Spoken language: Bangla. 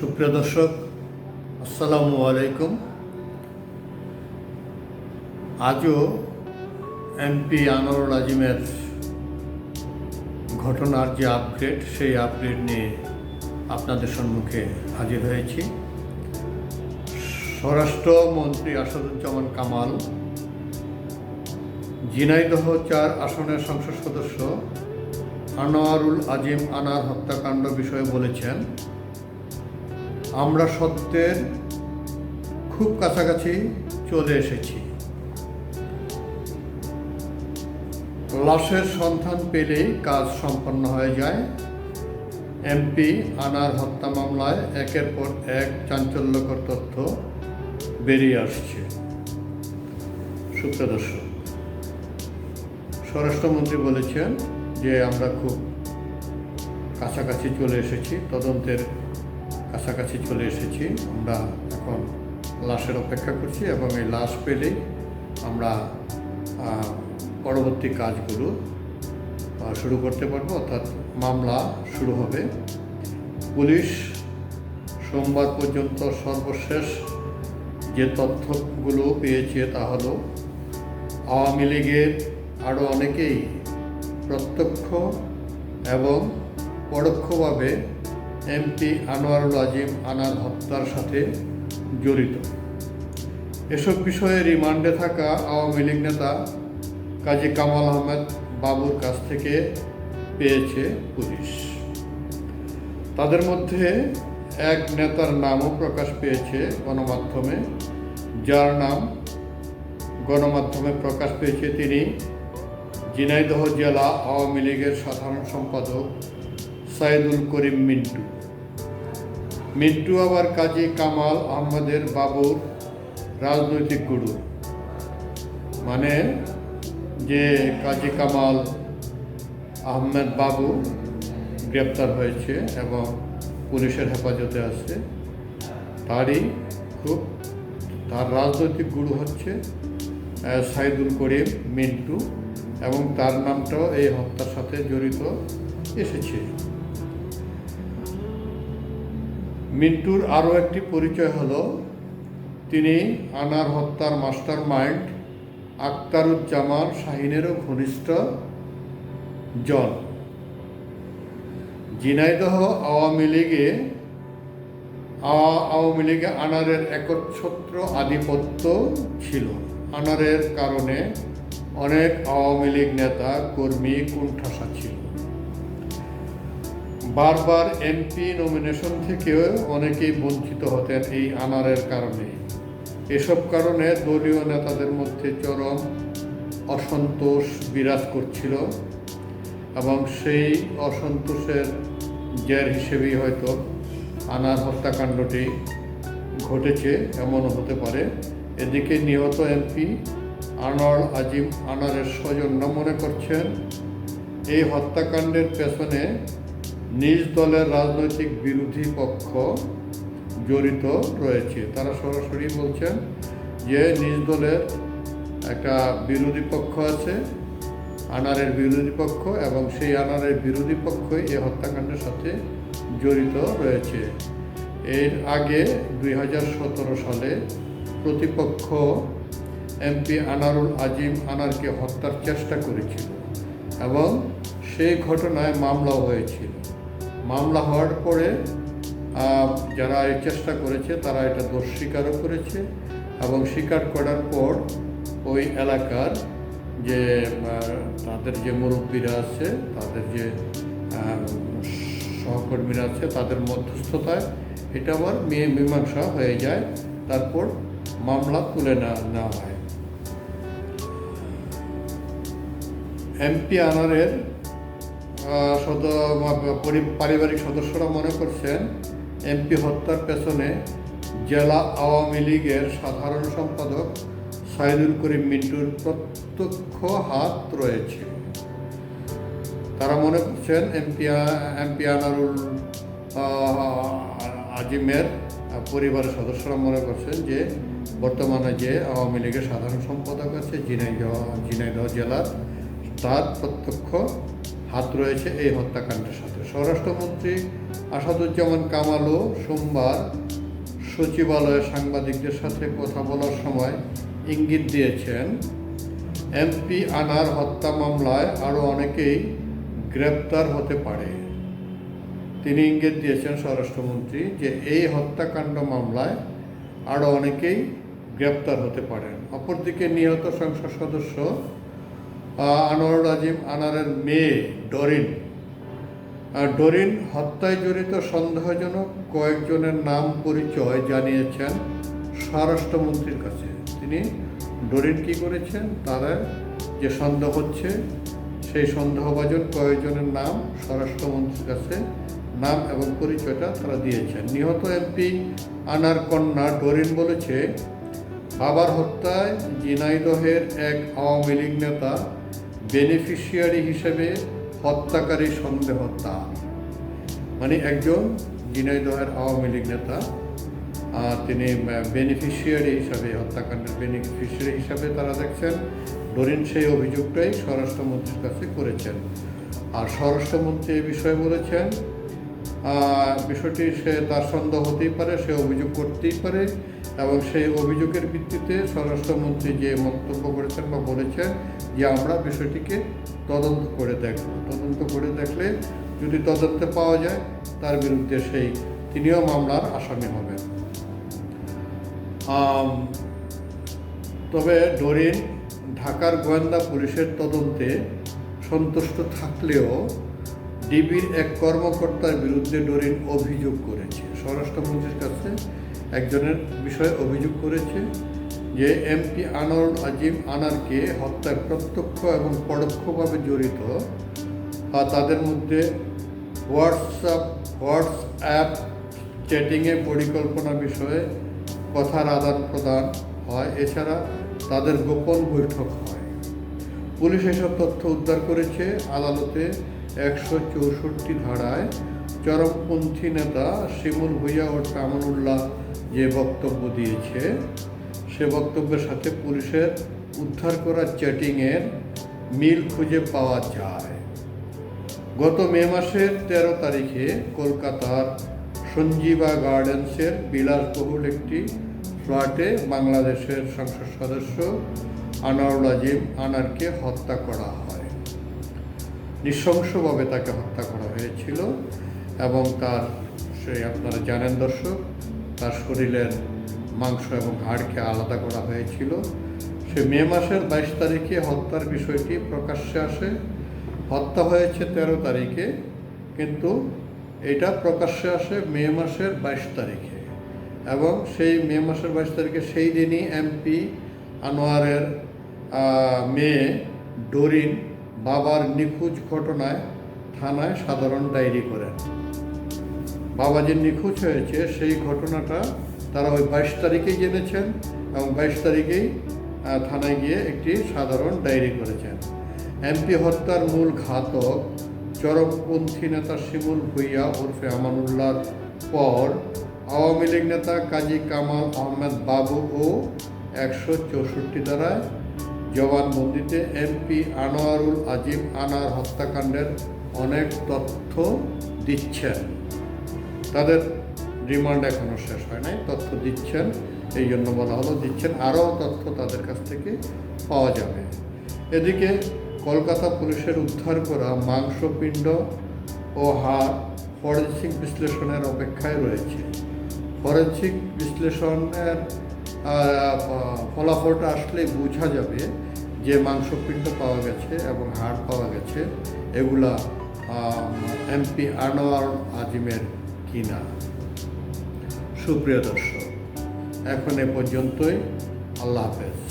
সুপ্রিয় দর্শক, আসসালামু আলাইকুম। আজও এমপি আনোয়ারুল আজিমের ঘটনার যে আপডেট, সেই আপডেট নিয়ে আপনাদের সম্মুখে হাজির হয়েছি। স্বরাষ্ট্রমন্ত্রী আসাদুজ্জামান কামাল, ঝিনাইদহ চার আসনের সংসদ সদস্য আনোয়ারুল আজিম আনার হত্যাকাণ্ড বিষয়ে বলেছেন। আমরা সত্যের খুব কাছাকাছি চলে এসেছি। লাশের সন্ধান পেলেই কাজ সম্পন্ন হয়ে যায়। এমপি আনার হত্যা মামলায় একের পর এক চাঞ্চল্যকর তথ্য বেরিয়ে আসছে। সুপ্রদর্শক স্বরাষ্ট্রমন্ত্রী বলেছেন যে আমরা খুব কাছাকাছি চলে এসেছি। তদন্তের কাছাকাছি চলে এসেছি। আমরা এখন লাশের অপেক্ষা করছি এবং এই লাশ পেলেই আমরা পরবর্তী কাজগুলো শুরু করতে পারব। অর্থাৎ মামলা শুরু হবে। পুলিশ সোমবার পর্যন্ত সর্বশেষ যে তথ্যগুলো পেয়েছে তা হলো, আওয়ামী লীগের আরও অনেকেই প্রত্যক্ষ এবং পরোক্ষভাবে এমপি আনোয়ারুল আজিম আনার হত্যার সাথে জড়িত। এসব বিষয়ে রিমান্ডে থাকা আওয়ামী লীগ নেতা কাজী কামাল আহমেদ বাবুর কাছ থেকে পেয়েছে পুলিশ। তাদের মধ্যে এক নেতার নামও প্রকাশ পেয়েছে গণমাধ্যমে, যার নাম গণমাধ্যমে প্রকাশ পেয়েছে তিনি ঝিনাইদহ জেলা আওয়ামী লীগের সাধারণ সম্পাদক সাইদুল করিম মিন্টু। মিন্টু আবার কাজী কামাল আহমদের বাবুর রাজনৈতিক গুরু। মানে যে কাজী কামাল আহমেদ বাবু গ্রেপ্তার হয়েছে এবং পুলিশের হেফাজতে আছে, তারই খুব তার রাজনৈতিক গুরু হচ্ছে সাইদুল করিম মিন্টু এবং তার নামটাও এই হত্যার সাথে জড়িত এসেছে। মিন্টুর আরও একটি পরিচয় হল, তিনি আনার হত্যার মাস্টার মাইন্ড আক্তারুজ্জামান শাহিনেরও ঘনিষ্ঠ জন। ঝিনাইদহ আওয়ামী লীগে আওয়া- আওয়ামী লীগে আনারের একচ্ছত্র আধিপত্য ছিল। আনারের কারণে অনেক আওয়ামী লীগ নেতা, কর্মী, কুণ্ঠাসা ছিল। বারবার এমপি নমিনেশন থেকেও অনেকেই বঞ্চিত হতেন এই আনারের কারণে। এসব কারণে দলীয় নেতাদের মধ্যে চরম অসন্তোষ বিরাজ করছিল এবং সেই অসন্তোষের জের হিসেবেই হয়তো আনার হত্যাকাণ্ডটি ঘটেছে, এমনও হতে পারে। এদিকে নিহত এমপি আনোয়ার আজিম আনারের স্বজনরা মনে করছেন, এই হত্যাকাণ্ডের পেছনে নিজ দলের রাজনৈতিক বিরোধী পক্ষ জড়িত রয়েছে। তারা সরাসরি বলছেন যে নিজ দলের একটা বিরোধী পক্ষ আছে, আনারের বিরোধী পক্ষ, এবং সেই আনারের বিরোধী পক্ষই এই হত্যাকাণ্ডের সাথে জড়িত রয়েছে। এর আগে দুই হাজার সতেরো সালে প্রতিপক্ষ এমপি আনারুল আজিম আনারকে হত্যার চেষ্টা করেছিল, এবং সেই ঘটনায় মামলাও হয়েছিল। মামলা হওয়ার পরে যারা এই চেষ্টা করেছে, তারা এটা দোষ স্বীকারও করেছে এবং স্বীকার করার পর ওই এলাকার যে তাদের যে মুরব্বীরা আছে, তাদের যে সহকর্মীরা আছে, তাদের মধ্যস্থতায় এটা আবার মেয়ে মীমাংসা হয়ে যায়, তারপর মামলা তুলে নেওয়া হয়। এমপি আনারের সদ পারিবারিক সদস্যরা মনে করছেন, এমপি হত্যার পেছনে জেলা আওয়ামী লীগের সাধারণ সম্পাদক সাইদুল করিম মিন্টুর প্রত্যক্ষ হাত রয়েছে। তারা মনে করছেন এমপি এমপি আনারুল আজিমের পরিবারের সদস্যরা মনে করছেন যে বর্তমানে যে আওয়ামী লীগের সাধারণ সম্পাদক আছে, ঝিনাইদহ ঝিনাইদহ জেলার তার প্রত্যক্ষ হাত রয়েছে এই হত্যাকাণ্ডের সাথে। স্বরাষ্ট্রমন্ত্রী আসাদুজ্জামান কামালও সোমবার সচিবালয়ে সাংবাদিকদের সাথে কথা বলার সময় ইঙ্গিত দিয়েছেন, এমপি আনার হত্যা মামলায় আরও অনেকেই গ্রেপ্তার হতে পারে। তিনি ইঙ্গিত দিয়েছেন স্বরাষ্ট্রমন্ত্রী যে এই হত্যাকাণ্ড মামলায় আরও অনেকেই গ্রেপ্তার হতে পারেন। অপরদিকে নিহত সংসদ সদস্য আনোয়ারুল আজিম আনারের মেয়ে ডরিন। ডরিন হত্যায় জড়িত সন্দেহজনক কয়েকজনের নাম পরিচয় জানিয়েছেন স্বরাষ্ট্রমন্ত্রীর কাছে। তিনি ডরিন কি করেছেন, তারা যে সন্দেহ হচ্ছে, সেই সন্দেহভাজন কয়েকজনের নাম স্বরাষ্ট্রমন্ত্রীর কাছে নাম এবং পরিচয়টা তারা দিয়েছেন। নিহত এমপি আনার কন্যা ডরিন বলেছে, বাবার হত্যায় জিনাইদহের এক আওয়ামী লীগ নেতা বেনিফিশিয়ারি হিসেবে হত্যাকারী সন্দেহ তার। মানে একজন জিনাইদহের আওয়ামী লীগ নেতা তিনি বেনিফিশিয়ারি হিসাবে হত্যাকাণ্ডের বেনিফিশিয়ারি হিসাবে তারা দেখছেন, ডরিন সেই অভিযোগটাই স্বরাষ্ট্রমন্ত্রীর কাছে করেছেন। আর স্বরাষ্ট্রমন্ত্রী এ বিষয়ে বলেছেন বিষয়টি সে তার সন্দেহ হতেই পারে, সে অভিযোগ করতেই পারে এবং সেই অভিযোগের ভিত্তিতে স্বরাষ্ট্রমন্ত্রী যে মন্তব্য করেছেন বা বলেছেন যে আমরা বিষয়টিকে তদন্ত করে দেখব। তদন্ত করে দেখলে যদি তদন্তে পাওয়া যায়, তার বিরুদ্ধে সেই তিনিও মামলার আসামি হবেন। তবে ডরিন ঢাকার গোয়েন্দা পুলিশের তদন্তে সন্তুষ্ট থাকলেও ডিবির এক কর্মকর্তার বিরুদ্ধে ডরিন অভিযোগ করেছে। স্বরাষ্ট্রমন্ত্রীর কাছে একজনের বিষয়ে অভিযোগ করেছে যে, এমপি আনোয়ার আজিম আনারকে হত্যায় প্রত্যক্ষ এবং পরোক্ষভাবে জড়িত। বা তাদের মধ্যে হোয়াটসঅ্যাপ হোয়াটসঅ্যাপ চ্যাটিংয়ে পরিকল্পনা বিষয়ে কথার আদান প্রদান হয়। এছাড়া তাদের গোপন বৈঠক হয়। পুলিশ এসব তথ্য উদ্ধার করেছে। আদালতে একশো চৌষট্টি ধারায় চরমপন্থী নেতা শিমুল ভুইয়া ও কামানুল্লাহ যে বক্তব্য দিয়েছে, সে বক্তব্যের সাথে পুলিশের উদ্ধার করা চ্যাটিংয়ের মিল খুঁজে পাওয়া যায়। গত মে মাসের তেরো তারিখে কলকাতার সঞ্জীবা গার্ডেন্সের বিলাসবহুল একটি ফ্ল্যাটে বাংলাদেশের সংসদ সদস্য আনোয়ারুল আজিম আনারকে হত্যা করা হয়। নৃশংসভাবে তাকে হত্যা করা হয়েছিল এবং তার সেই আপনারা জানেন দর্শক, তার শরীরের মাংস এবং হাড়কে আলাদা করা হয়েছিল। সে মে মাসের বাইশ তারিখে হত্যার বিষয়টি প্রকাশ্যে আসে। হত্যা হয়েছে তেরো তারিখে, কিন্তু এটা প্রকাশ্যে আসে মে মাসের বাইশ তারিখে। এবং সেই মে মাসের বাইশ তারিখে সেই দিনই এমপি আনোয়ারের মেয়ে ডরিন বাবার নিখোঁজ ঘটনায় থানায় সাধারণ ডায়েরি করেন। বাবা যে নিখোঁজ হয়েছে, সেই ঘটনাটা তারা ওই বাইশ তারিখেই জেনেছেন এবং বাইশ তারিখেই থানায় গিয়ে একটি সাধারণ ডায়েরি করেছেন। এমপি হত্যার মূল ঘাতক চরমপন্থী নেতা শিমুল ভুইয়া ওরফে আমানুল্লাহর পর আওয়ামী লীগ নেতা কাজী কামাল আহমেদ বাবু ও একশো চৌষট্টি দ্বারায় জবানবন্দিতে এমপি আনোয়ারুল আজিম আনার হত্যাকাণ্ডের অনেক তথ্য দিচ্ছেন। তাদের রিমান্ড এখনও শেষ হয় নাই, তথ্য দিচ্ছেন এই জন্য বলা হলো দিচ্ছেন, আরও তথ্য তাদের কাছ থেকে পাওয়া যাবে। এদিকে কলকাতা পুলিশের উদ্ধার করা মাংসপিণ্ড ও হাড় ফরেন্সিক বিশ্লেষণের অপেক্ষায় রয়েছে। ফরেন্সিক বিশ্লেষণের ফলাফলটা আসলে বোঝা যাবে যে মাংসপিণ্ড পাওয়া গেছে এবং হাড় পাওয়া গেছে। এগুলা এমপি আনোয়ার আজিমের কিনা। সুপ্রিয় দর্শক, এখন এ পর্যন্তই। আল্লাহ হাফেজ।